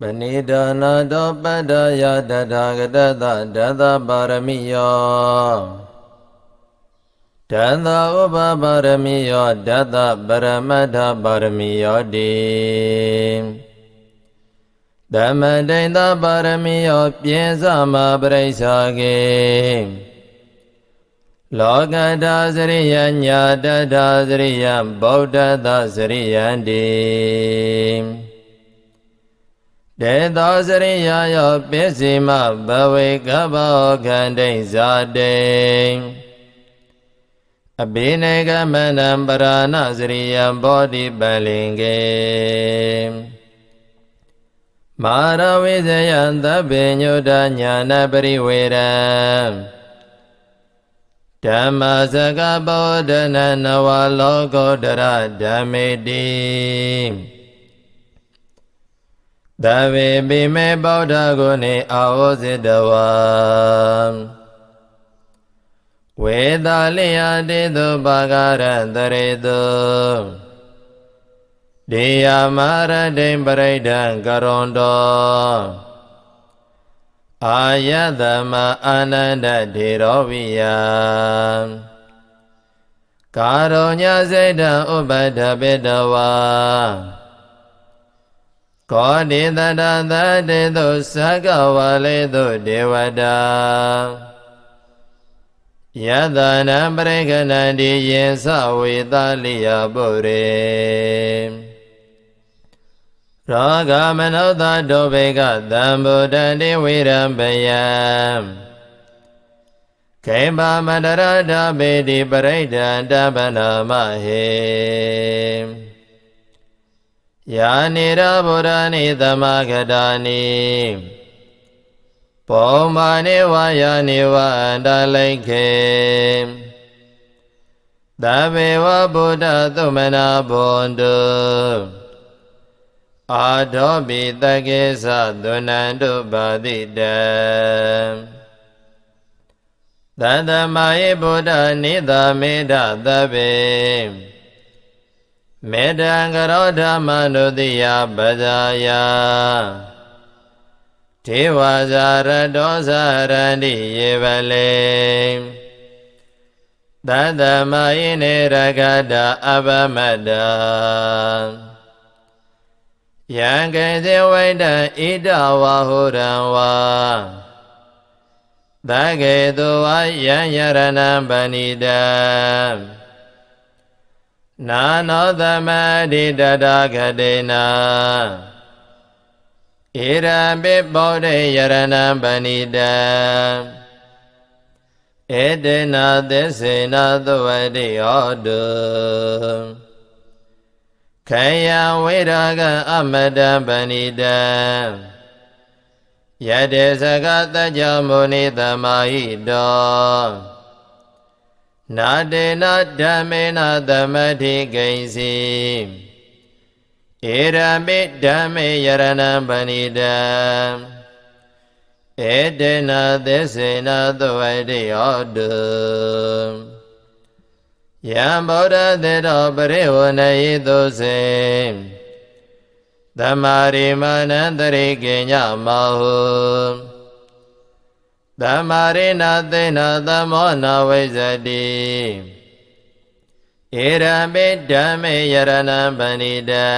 ပဏိဒါနာတောပတ္တယတထာဂတတဒသပါရမိယောဒသဥပပါရမိယောဒသပရမတ္ထပါရမိယောတိသမတိန်သပါရမိယောပြေသမပရိစ္ဆာကေလောကတာစရိယညာတတာစရိယဗုဒ္ဓသစရိယံတိ တေသောစရိယာယောပစ္စီမဘဝေကဘောခန္တိဇာတိအဘိနေကမနံပရာဏစရိယံဘောဓိပလင်ကေမာရဝိဇယံသဗ္ဗညုတညာနပရိဝေရံဓမ္မစကဘောဓနနဝလောကောတရဓမ္မေတိ သဗ္ဗေပိမေဗုဒ္ဓဂုဏေအာဝဇိတဝံဝေသာလိယတေတုပါကရတရေတုဒေယမရတိံပရိဒံကရွန်တောအာယသမအာနန္ဒဒေရောဝိယံကာရောညစေတံဥပဒပေတဝါ ကောတိတတသတေတုသကဝလေတုဒေဝတာယတနာပရိကဏန္တိယေသဝေသလိယပုရေရောဂမနောသဒုဘေကသံဗုဒ္ဓတိဝိရံပယံခေမမန္တရဒဘေတိပရိဒံတပနာမဟေ ယာနေရဗုဒ္ဓနိသမဂတာနိပောမာနေဝါယာနေဝအန္တလိခေသဗ္ဗေဝဗုဒ္ဓသုမနာဘွန်တုအာဒောပိတကေသသုနန္တုပါတိတံသတ္တမယေဗုဒ္ဓနိသမေဒသဗ္ဗေ မေတ္တံကရောဓမ္မနုတိယပဇာယဒေဝဇာရတောဇာရန္တိယေဗလေသတ္တမယိနေရဂတအပမတ္တယံကေဇေဝိတံဣဒဝါဟုရံဝါသကေတုဝယံယရဏံပဏိတံ နာနောသမတိတတခတေနာဣရံပိပောတေယရဏံပဏိတံဧတေနာသစ္စေနာသဝတိဟောတုခယဝိရာဂအမတံပဏိတံယတေစကတကြမုနိသမာဟိတော နာတေနဓမ္မေနသမတိကိဉ္စီဧရမိဓမ္မေယရဏံပဏိတံဧတေနသစ္စေနသဝတိဟောတုယံဗုဒ္ဓသေတောပရိဝဏယိသုစေသမာရိမနန္တရိကေညမဟု သမ္မာရိနာသေနသမောနဝိဇတိဧရမေဓမ္မေယရဏံပဏိတံ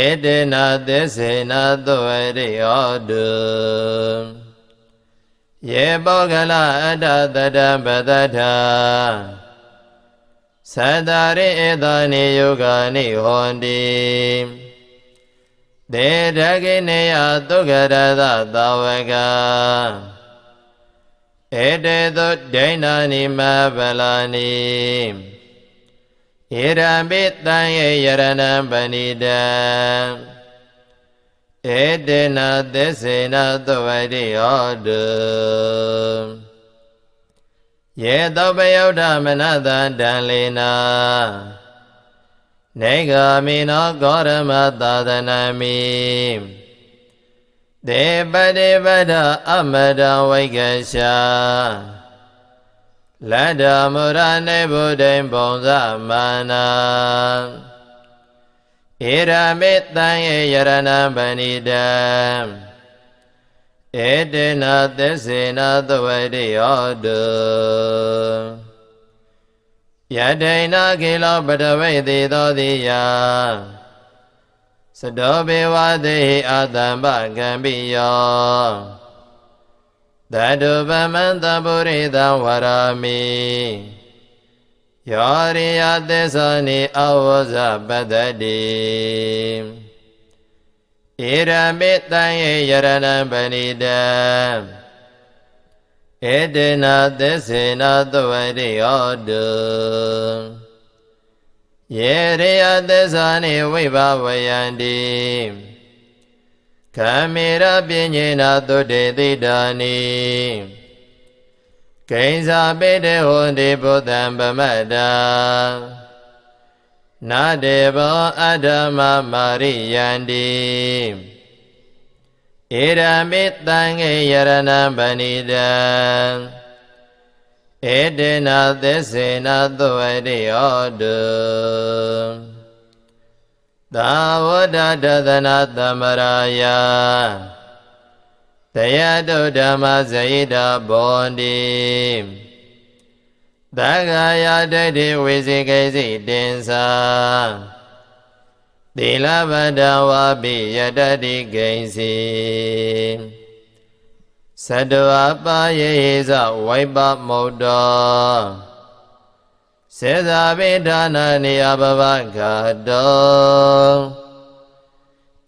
ဧတေနသစ္စေနသောရိဟောတုယေပောကလအတ္တတတပတထာသတ္တရိဧသနိယောဂာနိဟောတိ တေတကိနေယသုခရသသာဝကဧတေသုဒိဏာနိမဗလာနိဣရံပိတံယေယရဏံပဏိတံဧတေနသစ္စေနသဝတိဟောတုယေသောပယုဒ္ဓမနတံတံလေနာ နေဂာမိနောဂောရမသာသနာမိဒေပတိပဒအမတဝိကရှာလတ္တမုရနေဗုဒ္ဓံပုံဇမာနာဣဧရမေတံယေယရဏံပဏိတံဧတေနသစ္စေနသဝတိယောတု ယတိဏခေလောပတဝိသေသောတိယသတောဘေဝသေအာတံပကံပိယောသတုပမံတပုရိသဝရမိယောရိယသစ္စာနိအဝဇပတ္တိဣရမေတံယေယရဏံပဏိတံ ဧတေနသစ္စေနသဝတိယောတုယေရိယသစ္စာနိဝိဘဝယန္တိခမေရပညေနသုတေတိတာနိကိဉ္စာပိတေဟောတိဘုဒ္ဓံပမတ္တာနာတေဘောအဓမ္မမာရိယန္တိ ဣရမိတံငေယရဏံပဏိတံဧတေနသစ္စေနသဝတိဟောတုသာဝတ္တတသနာသမရာယတယတုဓမ္မဇိတာဘောန္တိသက္ကာယတတိဝိစေကိစီတင်္စာ သီလဗတ္တဝါပိယတတိကိဉ္စီသတ္တဝပါယေဟိသဝိပမုတ်တောစေသာပိဒါနာနိယဘဝဂါတော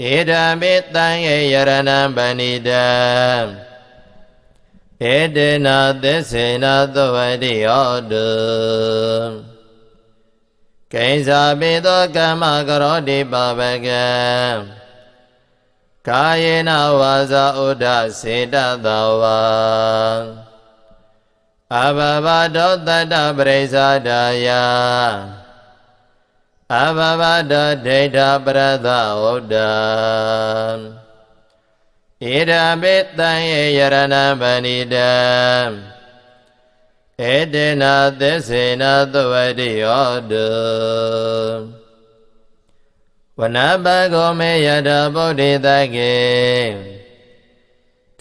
ဣဒံပိတံယေယရဏံပဏိတံဧတေနသစ္စေနသဝတိဟောတု ကိဉ္စာပိသောကမ္မကရောတိပပကံကာယေနဝါစာဥဒ္ဒစေတသဝါအဘဘဒောတတ္တပရိစ္ဆာဒာယအဘဘဒောဒိဋ္ဌပရသဝုဒ္ဒံဣဒံပိတံယေယရဏံပဏိတံ ဧတေနသစ္စေနသဝတိယောတုဝနပကောမေယတဗုဒ္ဓေတကေ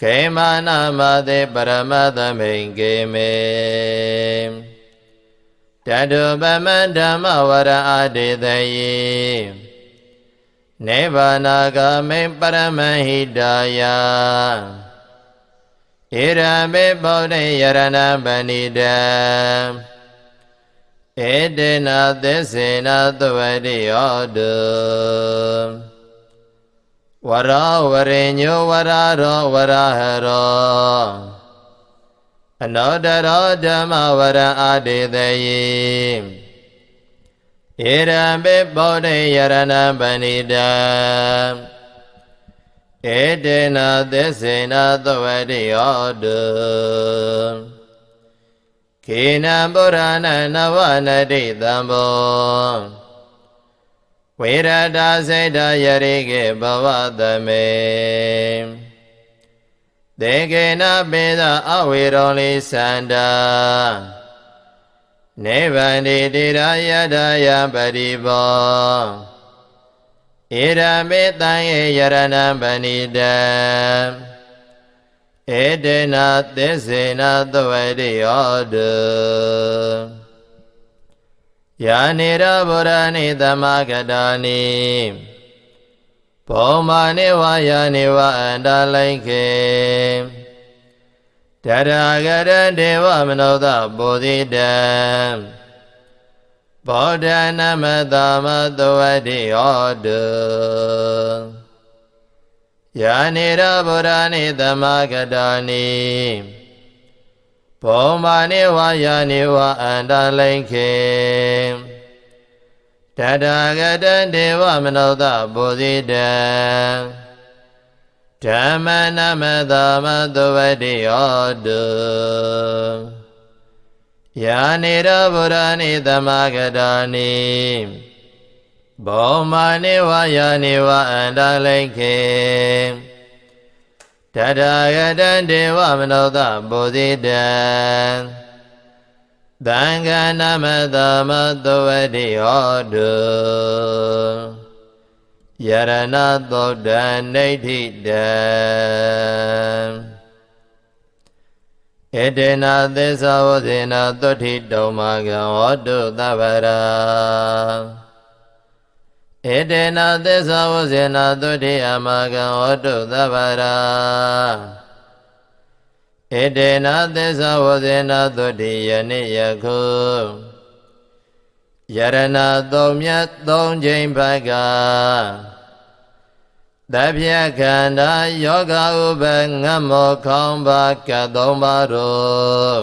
ခေမာနမသေပရမသမိန်ကေမေတတုပမံဓမ္မဝရအာတေတယေနေဗာနာဂမိပရမဟိတာယ ဣရမေဗုဒ္ဓယရဏပဏိတံဧတေနသစ္စေနသဝတိယောတုဝရဝရိညောဝရရောဝရဟရောအနောတရောဓမ္မဝရအာတေတယေဧရမေဗုဒ္ဓယရဏပဏိတံ ဧတေနသစ္စေနသဝတိဟောတုခေနံပုရဏနဝနတိတံဘောဝေရတာစေတယရိကေဘဝသမေတေကေနပေသအဝေရောလိသန္တာနေဗန္တိတိရာယတယပရိဘော ဣရမေတံယေယရဏံပဏိတံဧတေနသစ္စေနသဝတိယောတုယာနေရဗုရဏိသမဂတာနိဘောမာနေဝယာနေဝအန္တလိခေတရာဂရဒေဝမနောသဘောဓိတံ ဘောဓနမသမသဝတိဟောတုယာနေရဗုဒ္ဓနိသမဂတာနိဘောမာနေဝယာနေဝအန္တလိခေတထာဂတဒေဝမနောသဘောဇိတံဓမ္မနမသမသဝတိဟောတု ယာနေရဗုဒ္ဓနိသမဂတာနိဘောမာနေဝယာနေဝအန္တလိခေတထာဂတံဒေဝမနောသဘောဇိတံသံဃာနမသမသဝတိဟောတုယရဏသုတ်တံနေဋ္ဌိတံ ဧတေနသစ္စာဝဇေနသုဋ္ဌိတုံမကံဟောတုသဗ္ဗရာဧတေနသစ္စာဝဇေနသုဋ္ဌိအမကံဟောတုသဗ္ဗရာဧတေနသစ္စာဝဇေနသုဋ္ဌိယနေ့ယခုယရဏသုံးမြတ်သုံးချိန်ဘက တပြက်ခန္ဓာယောဂဥပငတ်မောခေါင်းပါကတ်သုံးပါတို့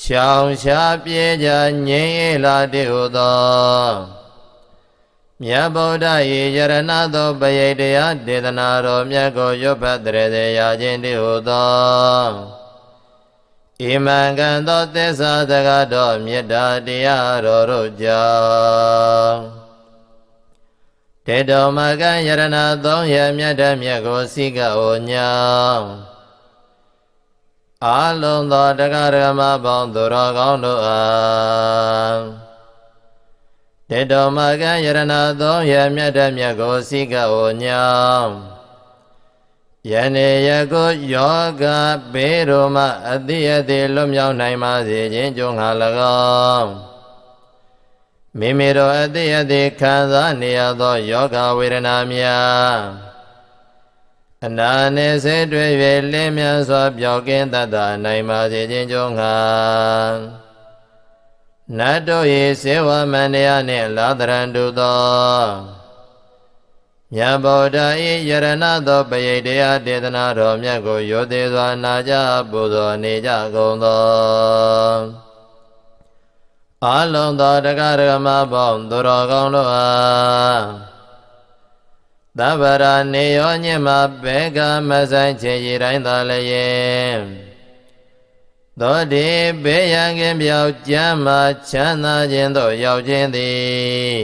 ရှောင်ရှားပြေကြငြိမ်းအေလာတည်ဟုသောမြတ်ဗုဒ္ဓ၏ယရဏသောပယိတရားဒေသနာတော်မြတ်ကိုရွတ်ဖတ်တရစေရခြင်းတည်ဟုသောဣမံကံသောသစ္စာစကားတော်မေတ္တာတရားတော်တို့ကြောင့် တေတောမကံယရဏသုံးရမြတ်တမြတ်ကိုစိကဟောညောင်းအာလုံးသောတရားဓမ္မပေါင်းသူတော်ကောင်းတို့အားတေတောမကံယရဏသုံးရမြတ်တမြတ်ကိုစိကဟောညောင်းယနေ့ယခုယောဂဘေးတို့မှအတိအသေးလွတ်မြောက်နိုင်ပါစေခြင်းကြောင့်ငါ၎င်း မိမိတို့အတိအသေးခံစားနေရသောယောဂဝေဒနာများအနာနေစေတွေ့၍လင်းမြန်စွာပြောက်ကင်းတတ်တာနိုင်ပါစေခြင်းကြောင့်ငါနတ်တို့၏စေဝမန္တရားနှင့်လာတရန်တုသောမြတ်ဗုဒ္ဓ၏ယရဏသောပရိတရားဒေသနာတော်မြတ်ကိုယောသေးစွာနာကြပူဇော်နေကြကုန်သော အလုံးသောတရားဓမ္မပေါင်းသူတော်ကောင်းတို့အားသဗ္ဗရာနေရောညမဘေကမဆိုင်ချေရတိုင်းသာလည်းသောတိဘေးရန်ကင်းပြောက်ကျမ်းမာချမ်းသာခြင်းသို့ရောက်ခြင်းသည်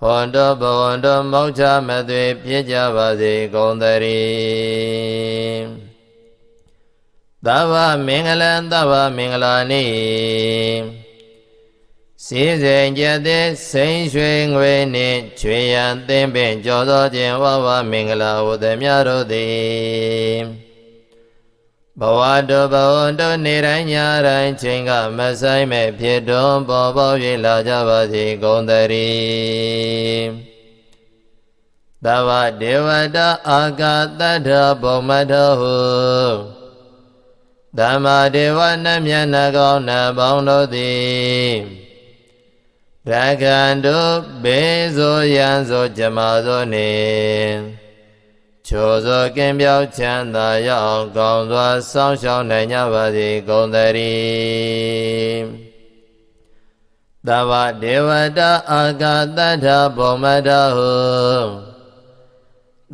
ဟွန်တော်ဘဝန္တော်မောက္ခမသွေပြည့်ကြပါစေကုန်သတည်းသဗ္ဗမင်္ဂလံသဗ္ဗမင်္ဂလာနိ စည်းစိမ်ကြတဲ့စိန်ရွှေငွေနှင့်ချွေရန်သင်ပင်ကြော်သောခြင်းဝဝမင်္ဂလာဟုသည်များတို့သည်ဘဝတောဘဝတောနေတိုင်းညတိုင်းချိန်ကမဆိုင်မဲ့ဖြစ်တွန်းပေါ်ပေါ်၍လာကြပါစေကုန်သတည်းသဗ္ဗဒေဝတာအာဂတတ္ထဘုံမတောဟုဓမ္မဒေဝနမျက်နှကောင်းနှပေါင်းတို့သည် ရကံတို့ဘေဇောယံဇောဇမဇောနေချိုဇောကင်းပြောက်ချမ်းသာရအောင်ကောင်းစွာစောင့်ရှောက်နိုင်ကြပါစေကုန်သတည်းသဗ္ဗဒေဝတာအာဂတထဘောမတဟု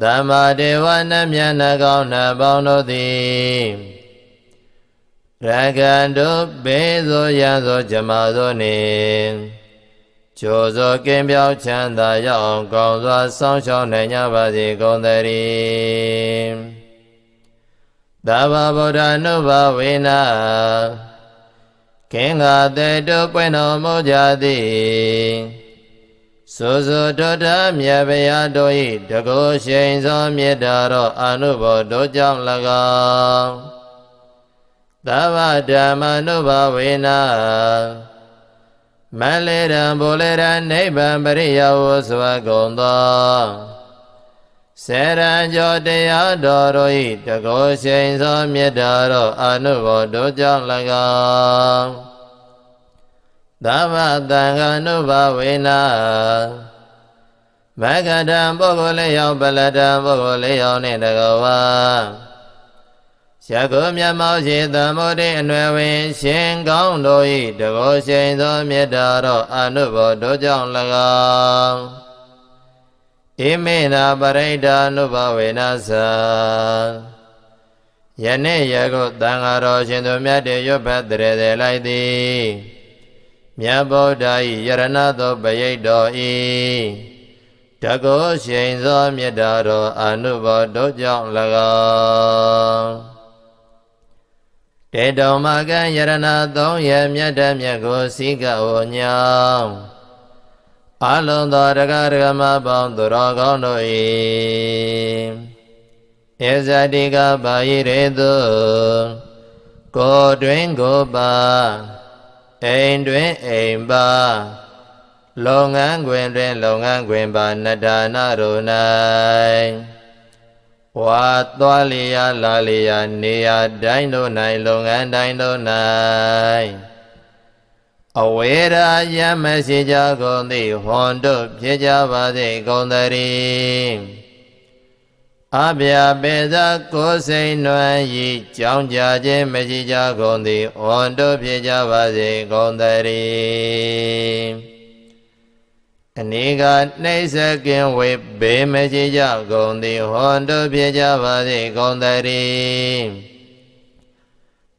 သမ္မာဒေဝနမြတ်နှကောင်းနှပေါင်းတို့သည်ရကံတို့ဘေဇောယံဇောဇမဇောနေ ကျော်စောကင်းပြောင်းချမ်းသာရအောင်ကောင်းစွာစောင့်ရှောက်နိုင်ကြပါစေကုန်သတည်းသဗ္ဗဗုဒ္ဓ ानु ဘဝေနခင်္ဃတေတုပွင့်တော်မူကြသည်ဆိုဆိုတောတမြတ်ဗျာတို့၏တကုရှိန်သောမေတ္တာတော်အနုဘောတို့ကြောင့်၎င်းသဗ္ဗဓမ္မ ानु ဘဝေန မလေရံဘုလေရံနိဗ္ဗာန်ပရိယဝဆွာကုန်သောစေရံကျော်တရားတော်တို့ဤတကောရှိန်သောမေတ္တာတော်အနုဘောတို့ကြောင့်၎င်းသဗ္ဗတံဃာနုဘဝေနာမဂ္ဂတံပုဂ္ဂိုလယောပလတံပုဂ္ဂိုလယောနှင့်တကောဝါ ရကုမြတ်မောရှိသမုဒိအနွယ်ဝင် ရှင်ကောင်းတို့ဤတကောရှိန်သောမေတ္တာတော်အနုဘောတို့ကြောင့်၎င်းဣမေနာပရိဒာနုဘဝေနသယနေ့ယခုသံဃာတော်ရှင်သူမြတ်တေရွတ်ဖတ်တရေတယ်လိုက်သည်မြတ်ဗုဒ္ဓဤယရဏသောပရိတ်တော်ဤတကောရှိန်သောမေတ္တာတော်အနုဘောတို့ကြောင့်၎င်း တေတောမကံယရဏသုံးရမြတ်တမြတ်ကိုစိကဝညောင်းအလုံးသောတက္ကရာမပေါင်းသူတော်ကောင်းတို့၏ဧဇတိကပါယိရေတုကိုယ်တွင်ကိုယ်ပါအိမ်တွင်အိမ်ပါလုပ်ငန်းခွင်တွင်လုပ်ငန်းခွင်ပါနတ္ဒါနတို့၌ ဝါသွားလျာလာလျာနေရာတိုင်းတို့၌လုပ်ငန်းတိုင်းတို့၌အဝေရာယမရှိကြကုန်သည်ဟွန်တို့ဖြစ်ကြပါစေကုန်သတည်းအဗျာပေသာကိုယ်စိန်နွယ်ဤကြောင်းကြခြင်းမရှိကြကုန်သည်ဟွန်တို့ဖြစ်ကြပါစေကုန်သတည်း အနေကနှိစ္စကင်ဝေဘေးမရှိကြကုန်သည်ဟွန်တို့ဖြစ်ကြပါစေကုန်သတည်း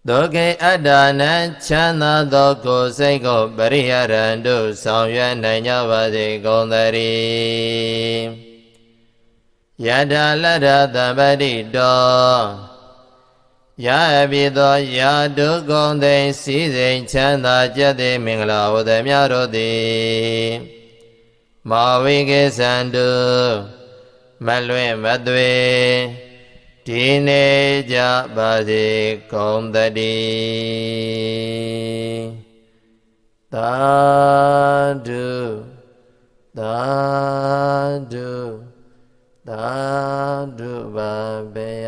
ဒုက္ခေအတ္တနံချမ်းသာသောကိုယ်စိတ်ကိုပရိဟရန္တုဆောင်ရွက်နိုင်ကြပါစေကုန်သတည်းယထာလတ္ထသဗ္ဗတိတောရအပိသောယာဒုကုံသိင်စည်းစိမ်ချမ်းသာကြက်သည်မင်္ဂလာဝဒမြတို့သည် မာဝိကေသန္တုမလွင့်မသွေဒီနေကြပါစေကုန်သတည်းသာဓုသာဓုသာဓုပါဘေယ